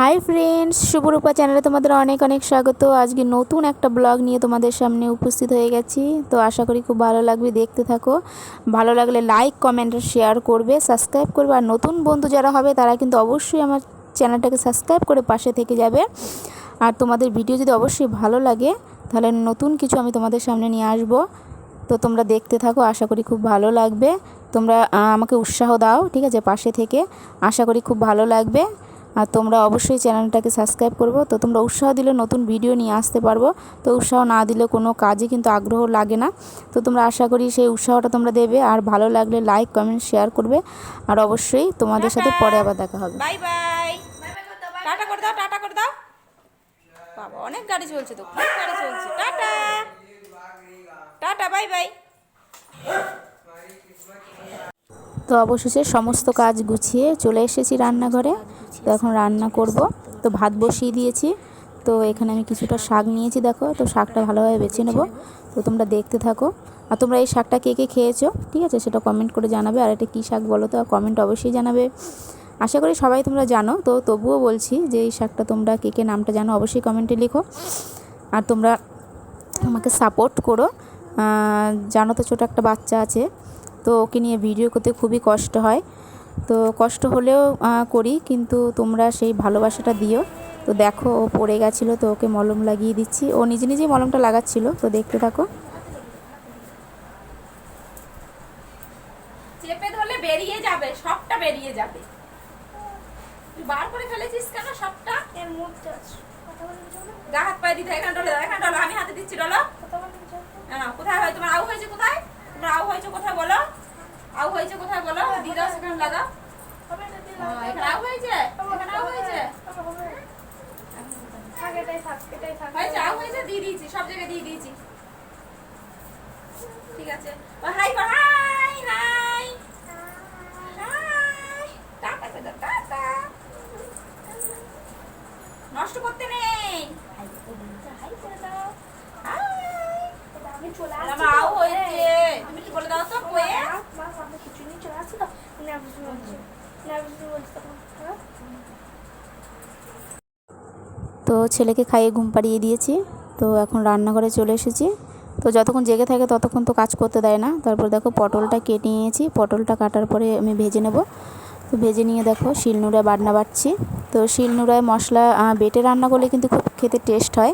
Hi friends শুভরূপা চ্যানেলে তোমাদের অনেক অনেক স্বাগত। আজকে নতুন একটা ব্লগ নিয়ে তোমাদের সামনে উপস্থিত হয়ে গেছি। তো আশা করি খুব ভালো লাগবে, দেখতে থাকো। ভালো লাগলে লাইক কমেন্ট শেয়ার করবে সাবস্ক্রাইব করবে। আর নতুন বন্ধু যারা হবে, তারা কিন্তু অবশ্যই আমার চ্যানেলটাকে সাবস্ক্রাইব করে পাশে থেকে যাবে। আর তোমাদের ভিডিও যদি অবশ্যই ভালো লাগে, তাহলে নতুন কিছু আমি তোমাদের সামনে নিয়ে আসব। তো তোমরা দেখতে থাকো, আশা করি খুব ভালো লাগবে। তোমরা আমাকে উৎসাহ দাও, ঠিক আছে, পাশে থেকে। আশা করি খুব ভালো লাগবে। আর তোমরা অবশ্যই চ্যানেলটাকে সাবস্ক্রাইব করব। তো তোমরা উৎসাহ দিলে নতুন ভিডিও নিয়ে আসতে পারব। তো উৎসাহ না দিলে কোনো কাজে কিন্তু আগ্রহ লাগে না। তো তোমরা আশা করি সেই উৎসাহটা তোমরা দেবে। আর ভালো লাগলে লাইক কমেন্ট শেয়ার করবে। আর অবশ্যই তোমাদের সাথে পরে আবার দেখা হবে। Bye bye. টাটা করে দাও টাটা করে দাও। বাবা অনেক গাড়ি চলছে তো খুব গাড়ি চলছে। টাটা। Tata bye bye. তো অবশেষে সমস্ত কাজ গুছিয়ে চলে এসেছি রান্নাঘরে। তো এখন রান্না করব। তো ভাত বসিয়ে দিয়েছি। তো এখানে আমি কিছুটা শাক নিয়েছি, দেখো। তো শাকটা ভালোভাবে বেছে নেব। তো তোমরা দেখতে থাকো। আর তোমরা এই শাকটা কে কে খেয়েছো, ঠিক আছে? সেটা কমেন্ট করে জানাবে। আর এটা কী শাক বলো তো? কমেন্ট অবশ্যই জানাবে। আশা করি সবাই তোমরা জানো। তো তবুও বলছি যে এই শাকটা তোমরা কে কে নামটা জানো, অবশ্যই কমেন্টে লিখো। আর তোমরা আমাকে সাপোর্ট করো। জানো তো ছোটো একটা বাচ্চা আছে। তো ওকে নিয়ে ভিডিও করতে খুবই কষ্ট হয়। তো কষ্ট হলেও করি কিন্তু তোমরা সেই ভালোবাসাটা দিও। তো দেখো ও পড়ে গেছিল তো ওকে মলম লাগিয়ে দিচ্ছি। ও নিজে নিজেই মলমটা লাগাচ্ছিল তো দেখতে থাকো। চেপে ধরলে বেরিয়ে যাবে সবটা বেরিয়ে যাবে। তুই বার করে ফেলেছিস কেন সবটা? এর মধ্যে আছে। কথা বলতে চাও না? গা হাত পায়ে দিতে এখানে ডলো এখানে ডলো আমি হাতে দিচ্ছি ডলো। কথা বলতে চাও না? না না কোথায় হয়? তোমার আউ হয়েছে কোথায়? তোমার আউ হয়েছে কোথায় বলো? আউ হয়েছে কোথায় বলো? দিয়ে দাও সেখানে দিলে আহ, এখানে আউ হয়েছে? এখানে আউ হয়েছে। হয়েছে আউ হয়েছে? দিয়ে দিয়েছি সব জায়গায় দিয়ে দিয়েছি। ঠিক আছে। হাই কর hi hi. Hi. Tata tata নষ্ট করতে নেই। হাই। করে দাও। হাই আমি চলে আসছি আউ তো। হয়েছে। তুমি কি বলে দাও তো কয়ে মা, মা, সামনে কিছু নিয়ে চলে আসছি তো। nervous হচ্ছে। nervous হচ্ছে তখন। হ্যাঁ? তো ছেলেকে খাইয়ে ঘুম পাড়িয়ে দিয়েছি। তো এখন রান্নাঘরে চলে এসেছি। তো যতক্ষণ জেগে থাকে ততক্ষণ তো কাজ করতে দেয় না। তারপর দেখো পটলটা কেটে নিয়েছি। পটলটা কাটার পরে আমি ভেজে নেব। তো ভেজে নিয়ে দেখো শিলনোড়ায় বাটনা বাটছি। তো শিলনোড়ায় মশলা বেটে রান্না করলে কিন্তু খুব খেতে টেস্ট হয়।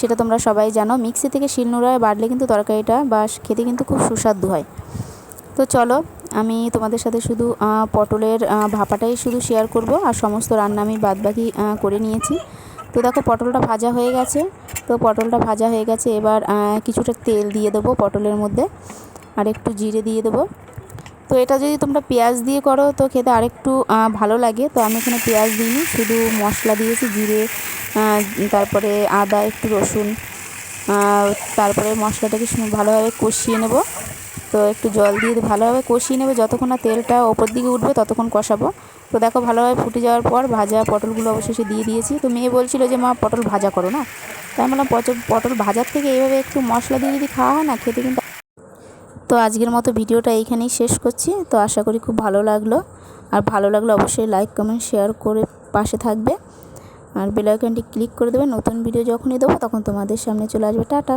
সেটা তোমরা সবাই জানো। মিক্সি থেকে শিলনোড়ায় বাটলে কিন্তু তরকারিটা বা খেতে কিন্তু খুব সুস্বাদু হয়। তো চলো আমি তোমাদের সাথে শুধু পটলের ভাপাটাই শুধু শেয়ার করব আর সমস্ত রান্না আমি বাদবাকি করে নিয়েছি। তো দেখো, পটলটা ভাজা হয়ে গেছে। তো পটলটা ভাজা হয়ে গেছে, এবার কিছুটা তেল দিয়ে দেবো পটলের মধ্যে আর একটু জিরে দিয়ে দেবো। তো এটা যদি তোমরা পেঁয়াজ দিয়ে করো, তো খেতে আরেকটু ভালো লাগে। তো আমি এখানে পেঁয়াজ দিইনি, শুধু মশলা দিয়েছি, জিরে তারপরে আদা, একটু রসুন তারপরে মশলাটাকে ভালোভাবে কষিয়ে নেব। তো একটু জল দিয়ে ভালোভাবে কষিয়ে নেবে। যতক্ষণ না তেলটা ওপর দিকে উঠবে, ততক্ষণ কষাবো। তো দেখো ভালোভাবে ফুটে যাওয়ার পর ভাজা পটলগুলো অবশেষে দিয়ে দিয়েছি। তো মেয়ে বলছিল যে, মা, পটল ভাজা করো না? তাই বললাম পটল ভাজার থেকে এইভাবে একটু মশলা দিয়ে যদি খাওয়া হয় না, খেতে কিন্তু তো আজকের মতো ভিডিওটা এইখানেই শেষ করছি। তো আশা করি খুব ভালো লাগল। আর ভালো লাগলে অবশ্যই লাইক, কমেন্ট, শেয়ার করে পাশে থাকবে। আর বেল আইকনটি ক্লিক করে দেবে। নতুন ভিডিও যখনই দেবো, তখন তোমাদের সামনে চলে আসবে। টাটা!